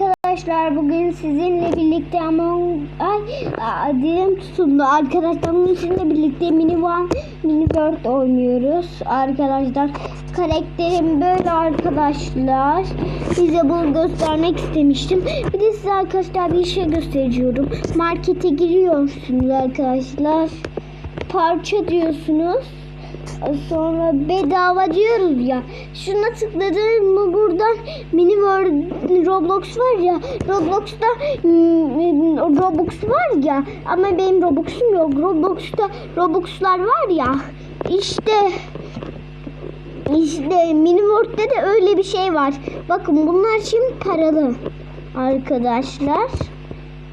Arkadaşlar bugün sizinle birlikte Among Ay dilim tutuldu. Arkadaşlar bugün sizinle birlikte Mini One Mini World oynuyoruz. Arkadaşlar karakterim böyle arkadaşlar. Size bunu göstermek istemiştim. Bir de size arkadaşlar bir şey gösteriyorum. Markete giriyorsunuz arkadaşlar. Parça diyorsunuz. Sonra bedava diyoruz ya. Şuna tıkladın mı buradan mini World Roblox var ya. Roblox'ta mm, Robux var ya. Ama benim Robux'um yok. Roblox'ta Robux'lar var ya. İşte işte mini World'de de öyle bir şey var. Bakın bunlar şimdi paralı. Arkadaşlar.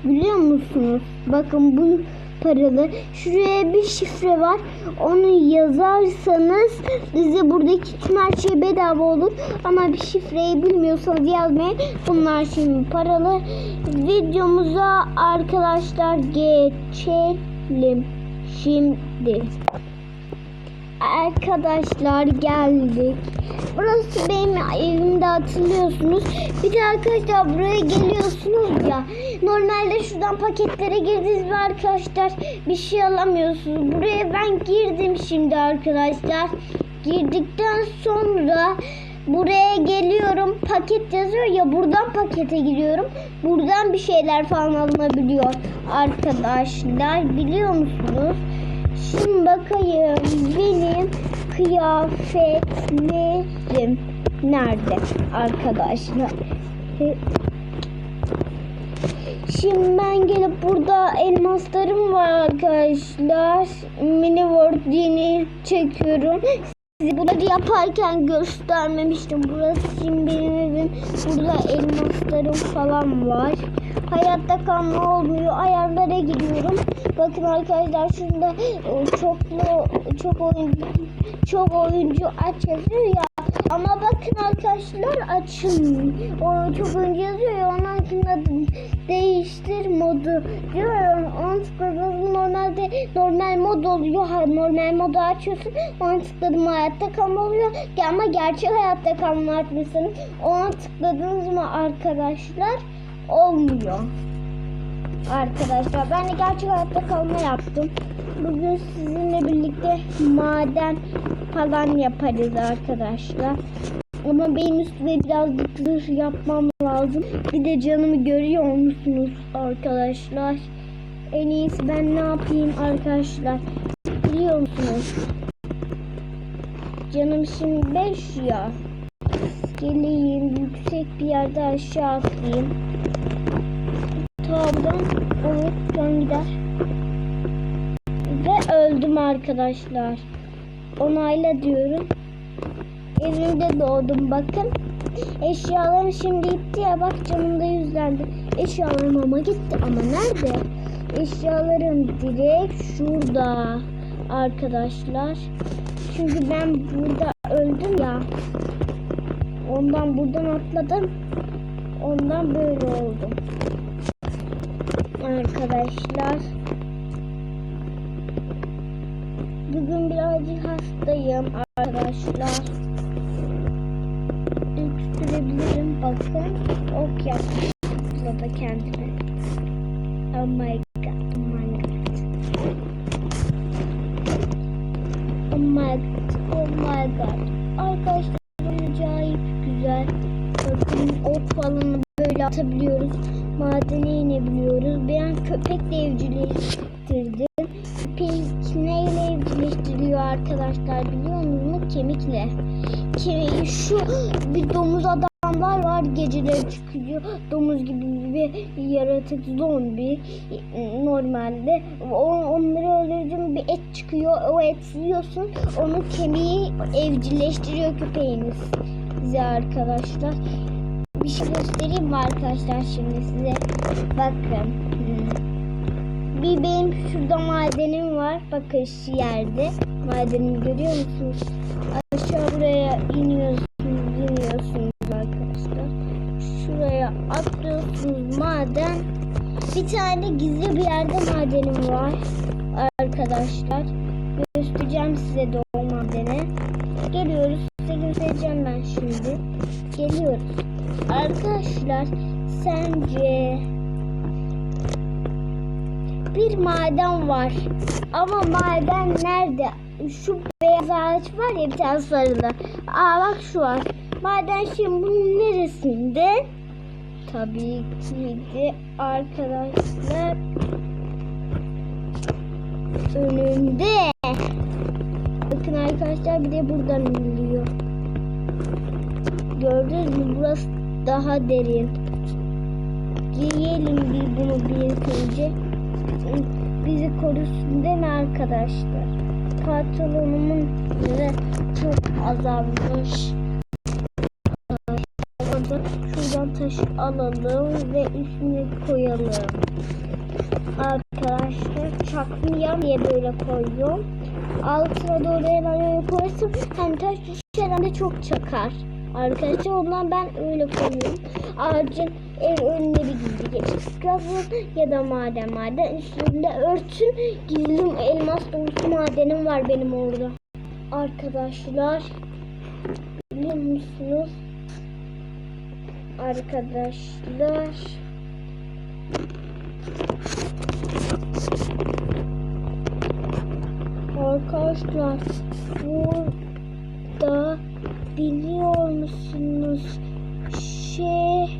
Biliyor musunuz? Bakın bu paralı. Şuraya bir şifre var. Onu yazarsanız size buradaki tüm her şey bedava olur. Ama bir şifreyi bilmiyorsanız yazmayın. Bunlar şimdi paralı. Videomuza arkadaşlar geçelim. Şimdi. Arkadaşlar geldik. Burası benim evimde hatırlıyorsunuz. Bir de arkadaşlar buraya geliyorsunuz ya. Normalde şuradan paketlere girdiniz ve arkadaşlar bir şey alamıyorsunuz. Buraya ben girdim şimdi arkadaşlar. Girdikten sonra buraya geliyorum. Paket yazıyor ya buradan pakete giriyorum. Buradan bir şeyler falan alınabiliyor arkadaşlar. Biliyor musunuz? Şimdi bakayım benim kıyafetlerim nerede arkadaşlar? Şimdi ben gelip burada elmaslarım var arkadaşlar. Mini World yeni çekiyorum. Size bunları yaparken göstermemiştim. Burası şimdi benim evim. Burada elmaslarım falan var. Hayatta kalma olmuyor. Ayarlara giriyorum. Bakın arkadaşlar şurada e, çoklu çok oyuncu çok oyuncu aç yazıyor ya. Ama bakın arkadaşlar açın. O çok oyuncu yazıyor ya. Onun altında değiştir modu diyor. Onu tıkladım normalde normal mod oluyor. Normal modu açıyorsun. Onu tıkladım hayatta kalma oluyor. Ama gerçek hayatta kalma açmışsınız. Ona tıkladınız mı arkadaşlar? Olmuyor. Arkadaşlar ben de gerçek hayatta kalma yaptım. Bugün sizinle birlikte maden falan yaparız arkadaşlar. Ama benim üstüme birazcık zırh yapmam lazım. Bir de canımı görüyor musunuz arkadaşlar? En iyisi ben ne yapayım arkadaşlar? Biliyor musunuz? Canım şimdi 5 ya. Geleyim yüksek bir yerde aşağı atlayayım. Tamam. Evet can gider. Ve öldüm arkadaşlar. Onayla diyorum. Evimde doğdum bakın. Eşyalarım şimdi gitti ya bak canım da yüzlendi. Eşyalarım ama gitti ama nerede? Eşyalarım direkt şurada arkadaşlar. Çünkü ben burada öldüm ya. Ondan buradan atladım. Ondan böyle oldum. Arkadaşlar. Bugün birazcık hastayım arkadaşlar. Öksürebilirim bakın. Ok yapmış burada kendime. Oh my god. Oh my god. Oh my god. Oh my god. Arkadaşlar acayip güzel. Bakın ok falan böyle atabiliyoruz. Madene inebiliyoruz. Ben köpekle evcilleştirdim. Köpek neyle evcilleştiriliyor arkadaşlar biliyor musunuz? Kemikle. Kemik, şu bir domuz adamlar var geceleri çıkıyor. Domuz gibi bir yaratık zombi normalde. Onları öldürdüm bir et çıkıyor. O et yiyorsun. Onun kemiği evcilleştiriyor köpeğiniz. Size arkadaşlar bir şey göstereyim mi arkadaşlar şimdi size? Bakın. Hmm. Bir benim şurada madenim var. Bakın şu yerde. Madenimi görüyor musunuz? Aşağı buraya iniyorsunuz, iniyorsunuz arkadaşlar. Şuraya atlıyorsunuz maden. Bir tane gizli bir yerde madenim var. Arkadaşlar. Göstereceğim size de o madene. Geliyoruz. Size göstereceğim ben. Geliyoruz. Arkadaşlar Sence bir maden var. Ama maden nerede? Şu beyaz ağaç var ya bir tane sarılı. Aa bak şu var. Maden şimdi bunun neresinde? Tabii ki de arkadaşlar önünde. Bakın arkadaşlar bir de buradan iniliyor. Gördünüz mü? Burası daha derin. Giyelim bir bunu bir önce. Bizi korusun değil mi arkadaşlar? Pantolonumun da çok azalmış. Şuradan taş alalım ve üstüne koyalım. Arkadaşlar çakmayalım diye böyle koyuyorum. Altına doğru hemen koyarsam hem taş düşer hem de çok çakar. Arkadaşlar ondan ben öyle koyuyorum. Ağacın ev önüne bir gizli geçit yazın ya da maden maden üstünde örtün. Gizli elmas dolusu madenim var benim orada. Arkadaşlar biliyor musunuz? Arkadaşlar Arkadaşlar burada biliyor musunuz şey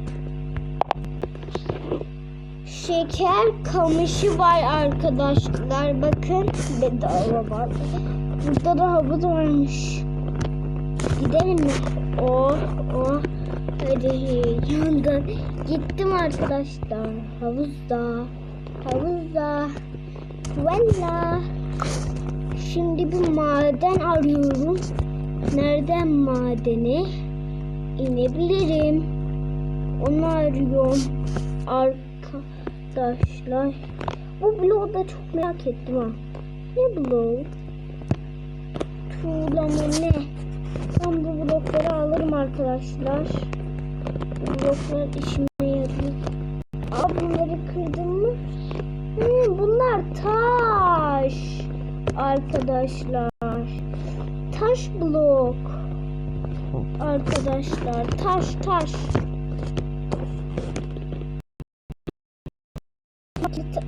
şeker kamışı var arkadaşlar. Bakın bedava var. Burada da havuz varmış. Gidelim mi? Oh oh. Hadi heyecandan gittim arkadaşlar. Havuzda. Havuzda. Valla. Şimdi bir maden arıyorum. Nereden madene inebilirim? Onu arıyorum. Arkadaşlar. Bu bloğu da çok merak ettim ha. Ne bloğu? Tuğla mı ne? Ben bu blokları alırım arkadaşlar. Bloklar işime yarıyor. Aa bunları kırdım mı? Hmm, bunlar taş arkadaşlar. Taş blok. Arkadaşlar taş taş.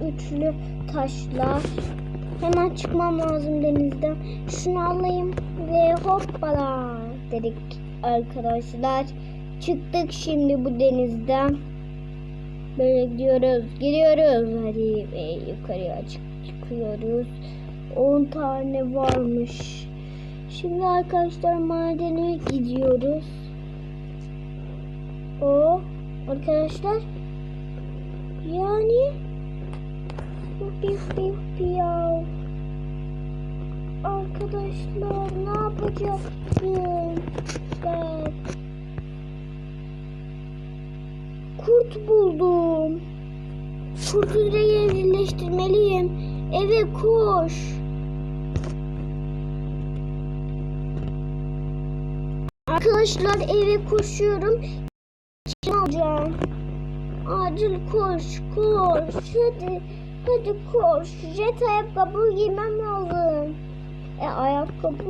Üçlü taşlar. Hemen çıkmam lazım denizden. Şunu alayım ve hoppala dedik arkadaşlar. Çıktık şimdi bu denizden. Böyle gidiyoruz, gidiyoruz. Hadi ve yukarıya çık çıkıyoruz. 10 tane varmış. Şimdi arkadaşlar madene gidiyoruz. O arkadaşlar yani ya. Arkadaşlar ne yapacaksın? Ben kurt buldum. Kurtu direkt evcilleştirmeliyim. Eve koş. Arkadaşlar eve koşuyorum. Kim alacağım? Acil koş koş. Hadi hadi koş. Jet ayakkabı giymem lazım. E ayakkabı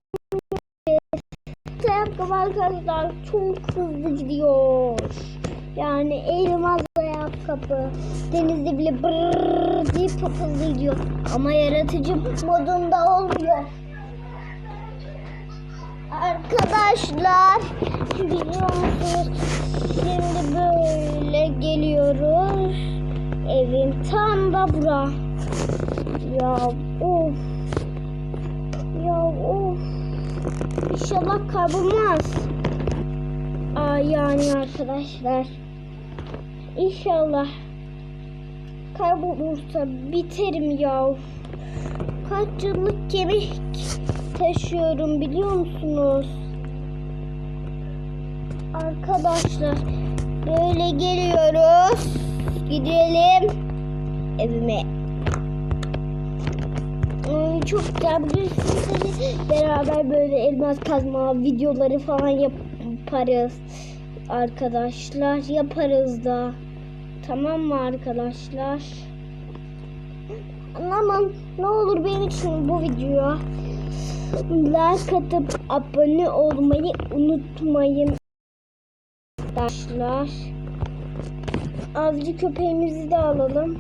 Jet ayakkabı arkadaşlar çok hızlı gidiyor. Yani elmas ayakkabı. Denizde bile brrrr çok hızlı gidiyor. Ama yaratıcı modunda olmuyor. Arkadaşlar biliyor musunuz? Şimdi böyle geliyoruz. Evim tam da bura. Ya of. Ya of. İnşallah kaybolmaz. Aa, yani arkadaşlar. İnşallah kaybolursa biterim ya. Kaç yıllık kemik taşıyorum biliyor musunuz? Arkadaşlar böyle geliyoruz. Gidelim evime. Çok güzel Beraber böyle elmas kazma videoları falan yaparız. Arkadaşlar yaparız da. Tamam mı arkadaşlar? Aman ne olur benim için bu videoya like atıp abone olmayı unutmayın arkadaşlar. avcı köpeğimizi de alalım.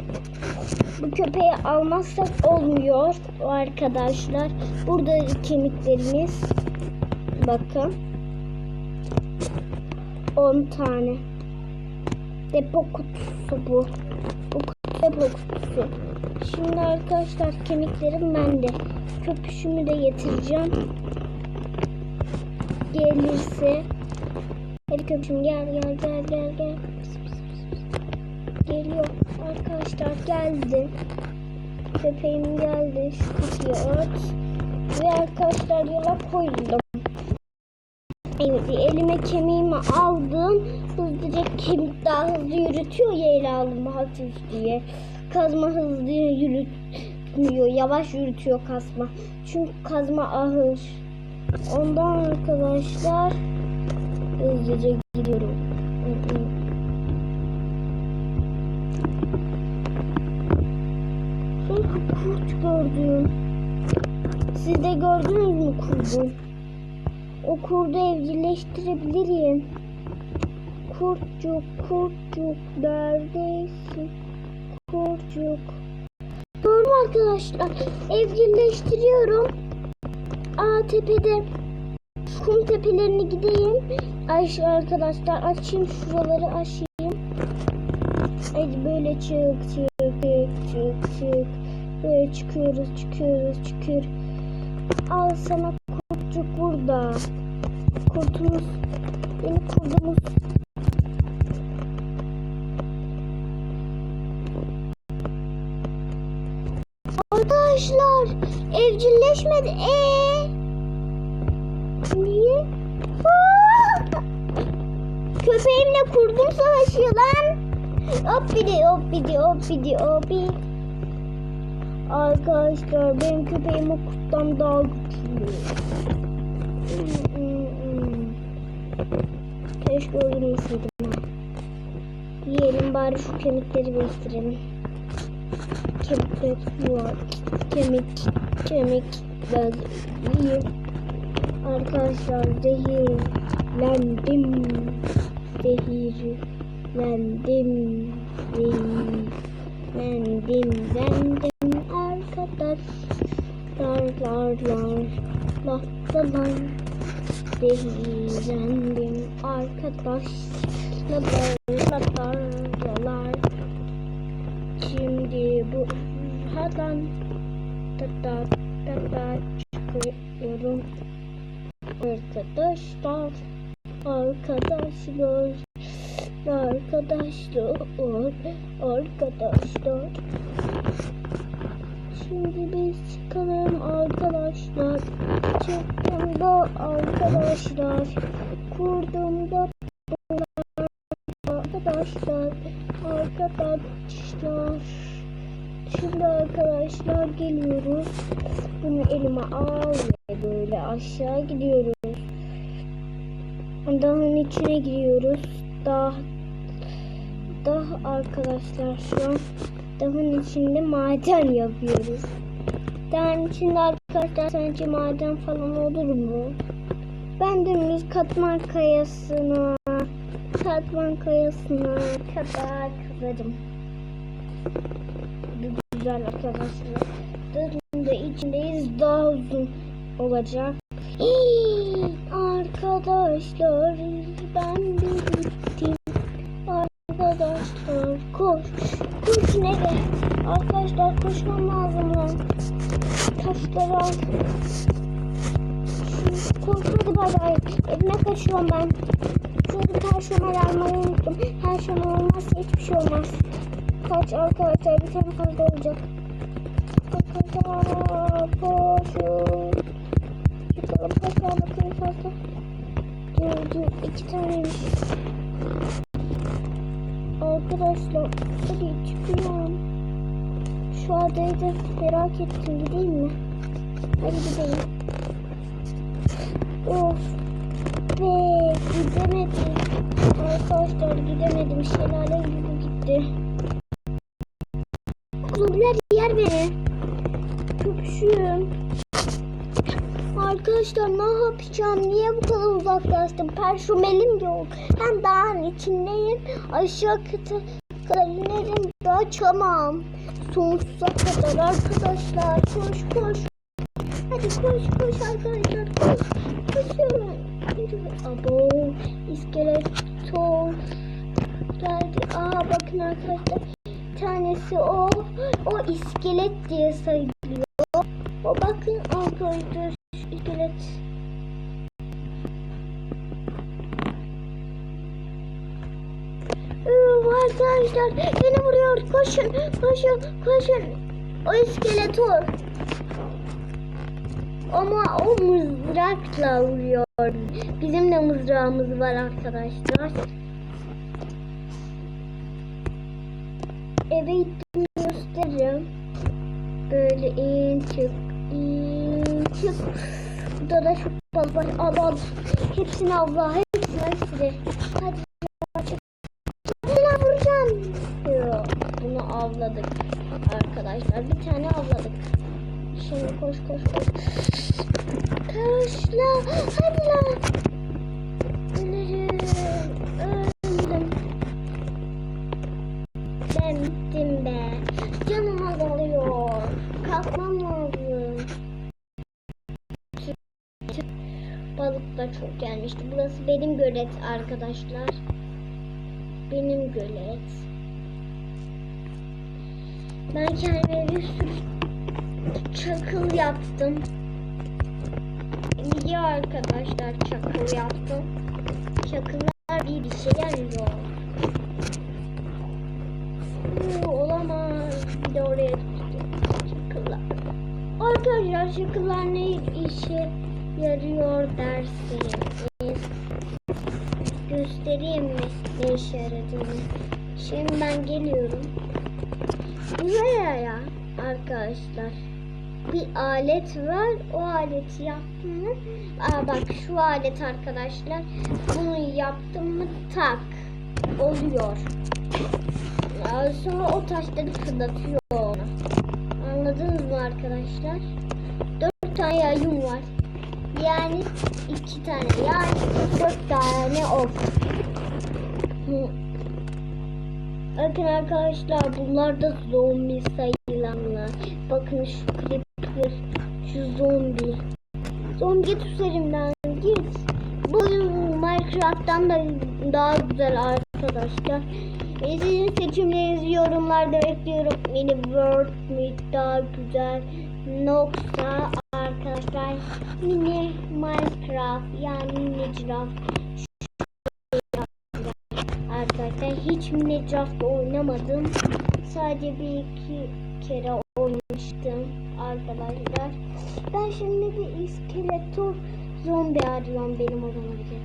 Bu köpeği almazsak olmuyor arkadaşlar. Burada kemiklerimiz. Bakın. 10 tane. Depo kutusu bu. Bu kutu depo kutusu. Şimdi arkadaşlar kemiklerim bende. Köpüşümü de getireceğim. Gelirse. Hadi köpüşüm gel gel gel gel gel. Geliyor. Arkadaşlar geldi. Köpeğim geldi. Şu kutuyu aç. Ve arkadaşlar yola koydum. Evet, elime kemiğimi aldım. Hızlıca kemik daha hızlı yürütüyor ya ele aldım hafif diye. Kazma hızlı yürütmüyor. Yavaş yürütüyor kazma. Çünkü kazma ağır. Ondan arkadaşlar hızlıca gidiyorum. Sonra kurt gördüm. Siz de gördünüz mü kurdu? O kurdu evcilleştirebilirim. Kurtcuk, kurtcuk neredesin? Kurtcuk. Gördüm arkadaşlar. Evcilleştiriyorum. Aa tepede. Kum tepelerine gideyim. Ayşe arkadaşlar açayım şuraları açayım. Hadi böyle çık çık çık çık çık. Böyle çıkıyoruz çıkıyoruz çıkıyoruz. Al sana kurtcuk burada. Kurtumuz. Yeni kurdumuz. Arkadaşlar evcilleşmedi. Ee? Niye? Köpeğimle kurdum savaşıyor lan. Hop bidi hop bidi hop bidi hop bidi. Arkadaşlar benim köpeğim o kurttan daha güçlü. Keşke öldürmeseydim. Yiyelim bari şu kemikleri bestirelim. Kemikler var. Kemik, kemik. Biraz yiyeyim. Arkadaşlar zehirlendim. Zehirlendim. Zehirlendim. Zendim arkadaşlar. Lar lar lar lar lar. Zehirlendim arkadaşlar. Lar lar lar. Şimdi bu hadan da da da da çıkıyorum. Arkadaşlar, arkadaşlar, arkadaşlar, arkadaşlar. Şimdi biz çıkalım arkadaşlar. Çıktım da arkadaşlar. Kurdum da arkadaşlar. Arkadaşlar. Şimdi arkadaşlar geliyoruz. Bunu elime al ve böyle aşağı gidiyoruz. Dağın içine giriyoruz. Dağ, dağ arkadaşlar şu an dağın içinde maden yapıyoruz. Dağın içinde arkadaşlar sence maden falan olur mu? Ben dümdüz katman kayasına katman kayasına kadar kazarım. Güzel arkadaşlar. Dağın da içindeyiz. Daha uzun olacak. Hii, arkadaşlar ben bir. Arkadaşlar koş. Koş nereye? Arkadaşlar koşmam lazım lan. Taşları al. Koş hadi bay. Evime kaçıyorum ben. Çünkü perşemel almayı unuttum. Perşemel olmazsa hiçbir şey olmaz. Kaç arkadaşlar bir tane fazla olacak. Koşun. Çıkalım kaç tane bakayım fazla. Dur dur iki taneymiş. Arkadaşlar hadi çıkıyorum. Şu adayı da merak ettim gideyim mi? Hadi gidelim. Of. Be gidemedim. Arkadaşlar gidemedim. Şelale gibi gitti. Arkadaşlar ne yapacağım? Niye bu kadar uzaklaştım? Personelim yok. Ben dağın içindeyim. Aşağı kata, Kalelerim de açamam. Sonsuza kadar arkadaşlar. Koş koş. Hadi koş koş arkadaşlar. Koş. Koşuyorum. Abo. İskeletor. Geldi. Aa bakın arkadaşlar. Tanesi o. O iskelet diye sayılıyor. O bakın arkadaşlar. İskelet. Üf, Arkadaşlar beni vuruyor. Koşun, koşun, koşun. O iskeletor. Ama o mızrakla vuruyor. Bizim de mızrağımız var arkadaşlar. Eve gittim gösteririm. Böyle in çık, in balık var. Al al. Hepsini avla. Hepsini hepsini. Hadi. Buna vuracağım. Yok. Bunu avladık. Arkadaşlar bir tane avladık. Şimdi koş koş koş. Koş la. Hadi la. Gölet arkadaşlar. Benim gölet. Ben kendime bir sürü çakıl yaptım. İyi arkadaşlar çakıl yaptım. Çakıllar bir işe yarıyor. Oo, olamaz. Bir de oraya düştü. Çakıllar. Arkadaşlar çakıllar ne işe yarıyor dersiniz? Göstereyim mi ne işe yaradığını? Şimdi ben geliyorum. Buraya ya arkadaşlar. Bir alet var. O aleti yaptım mı? Aa bak şu alet arkadaşlar. Bunu yaptım mı tak oluyor. Aa, Sonra o taşları fırlatıyor ona. Anladınız mı arkadaşlar? Dört tane yayım var. Yani iki tane yani dört tane ok. Bakın arkadaşlar bunlar da zombi sayılanlar. Bakın şu creeper, şu zombi. Zombi git üzerimden git. Bu Minecraft'tan da daha güzel arkadaşlar. Ve Sizin seçimlerinizi yorumlarda bekliyorum. Mini World mi daha güzel nokta arkadaşlar. Mini Minecraft yani Minecraft arkadaşlar. Hiç Minecraft oynamadım. Sadece bir iki kere oynamıştım arkadaşlar. Ben şimdi bir iskeletor zombi arıyorum benim odama de.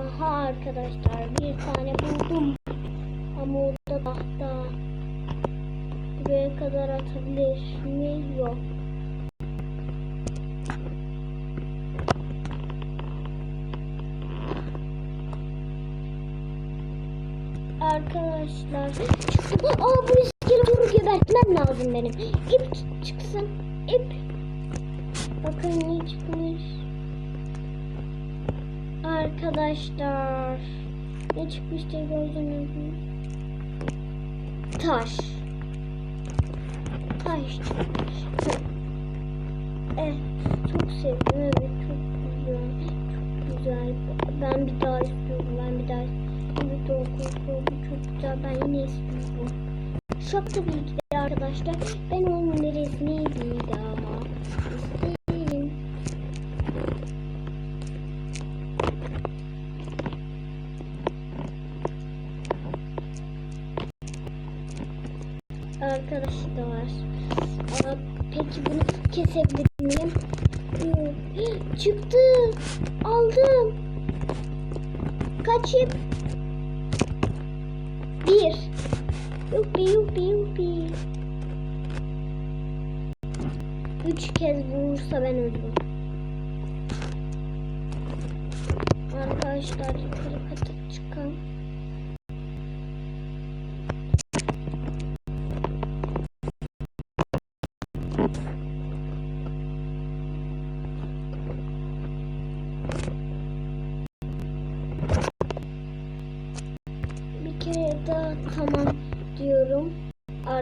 Aha arkadaşlar bir tane buldum. Ama o da tahta. Buraya kadar atabilir mi? Yok. Arkadaşlar çıktı. Aa bu iskeletoru gebertmem lazım benim. İp çıksın. İp. Bakın ne çıkmış. Arkadaşlar. Ne çıkmış diye gördünüz mü? Taş. Taş çıkmış. Evet. Çok sevdim. Evet çok güzel. Çok güzel. Ben bir daha istiyorum. Ben bir daha istiyorum. Evet arkadaşlar bu çok güzel. Ben yine istiyorum. Ki de arkadaşlar. Ben onun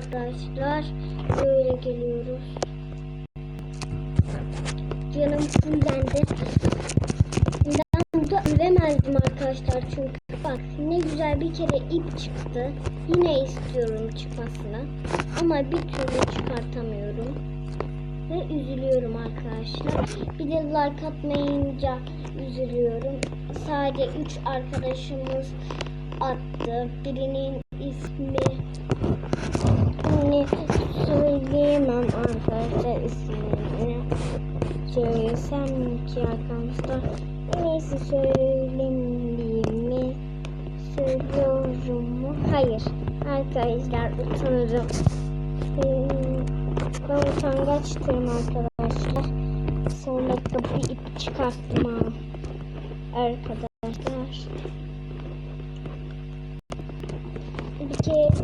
arkadaşlar. Böyle geliyoruz. Canım fullendi. Ben burada ölemezdim arkadaşlar çünkü bak ne güzel bir kere ip çıktı. Yine istiyorum çıkmasını. Ama bir türlü çıkartamıyorum. Ve üzülüyorum arkadaşlar. Bir de like atmayınca üzülüyorum. Sadece 3 arkadaşımız attı. Birinin ismi ne söyleyemem arkadaşlar ismini. Söylesem ki arkadaşlar. Neyse söylemeyeyim mi? Söylüyorum mu? Hayır. Arkadaşlar utanırım. Ee, ben utangaçtım arkadaşlar. Sonra da bir ip çıkarttım. Arkadaşlar.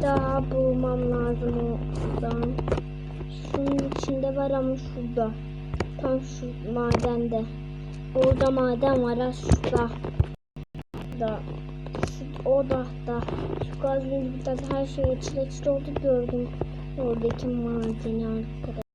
Daha bulmam lazım oradan. Şunun içinde var ama şurada. Tam şu madende. Orada maden var ha şurada. Da. Şu, o da da. Şu gaz burada her şey içine içine oldu gördüm. Oradaki madeni arkadaş. Arkadaşlar.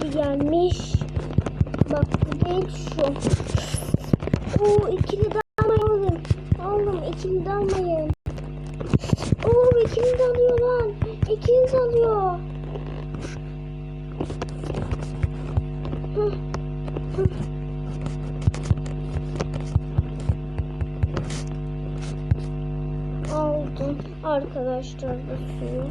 Biri gelmiş. Bak bu değil şu. Oo ikili de almayın. Oğlum ikili de almayın. Oo ikili de alıyor lan. İkili de alıyor. Aldım arkadaşlar bu suyu.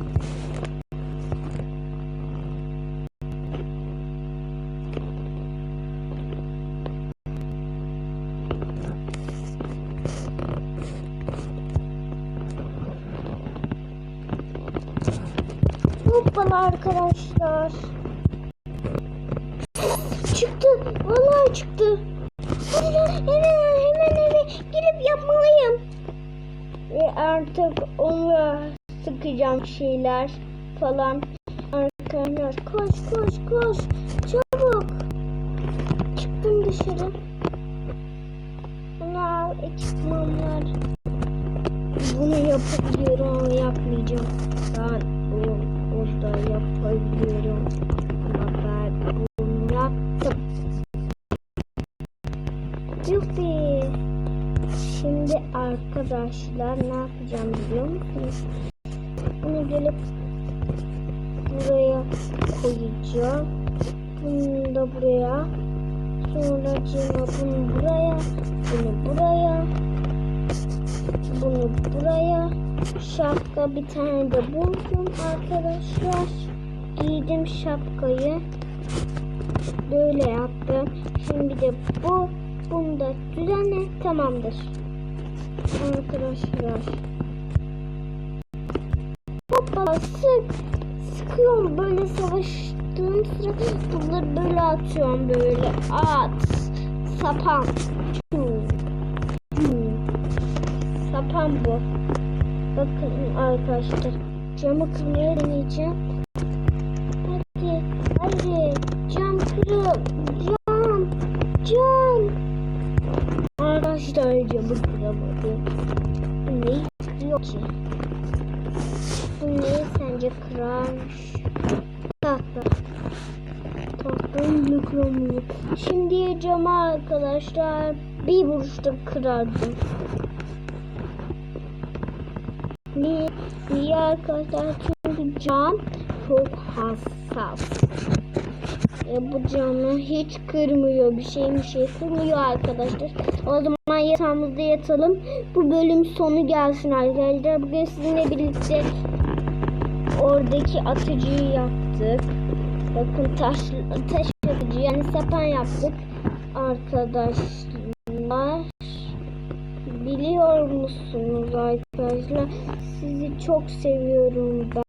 Arkadaşlar. Çıktı. Vallahi çıktı. Hadi hemen hemen eve girip yapmalıyım. Ve artık onu sıkacağım şeyler falan. Arkadaşlar koş koş koş. Çabuk. Çıktım dışarı. Bunu al ekipmanlar. Bunu yapabiliyorum yapmayacağım. Ben burada yapabiliyorum. Ama ben bunu yaptım. Yuppi. Şimdi arkadaşlar ne yapacağım biliyor musunuz? Bunu gelip buraya koyacağım. Bunu da buraya. Sonra bunu buraya. Bunu buraya bunu buraya şapka bir tane de buldum arkadaşlar. Giydim şapkayı. Böyle yaptım. Şimdi de bu bunu da düzenle tamamdır. Arkadaşlar. Hoppa sık sıkıyorum. Böyle savaştığım sıra bunları böyle atıyorum böyle at sapan. Sapan bu. Bakın arkadaşlar camı kırmaya deneyeceğim. Hadi hadi cam kırıp cam cam. Arkadaşlar camı kıramadım. Neyi kırıyor ki? Bu neyi sence kırarmış? Tahta. Tahtanın bile kıramıyor. Şimdi camı arkadaşlar bir vuruşta kırardım. Arkadaşlar? Çünkü cam çok hassas. Ya bu camı hiç kırmıyor. Bir şey bir şey kırmıyor arkadaşlar. O zaman yatağımızda yatalım. Bu bölüm sonu gelsin arkadaşlar. Bugün sizinle birlikte oradaki atıcıyı yaptık. Bakın taş, taş atıcı yani sapan yaptık. Arkadaşlar. Biliyor musunuz arkadaşlar? Sizi çok seviyorum ben.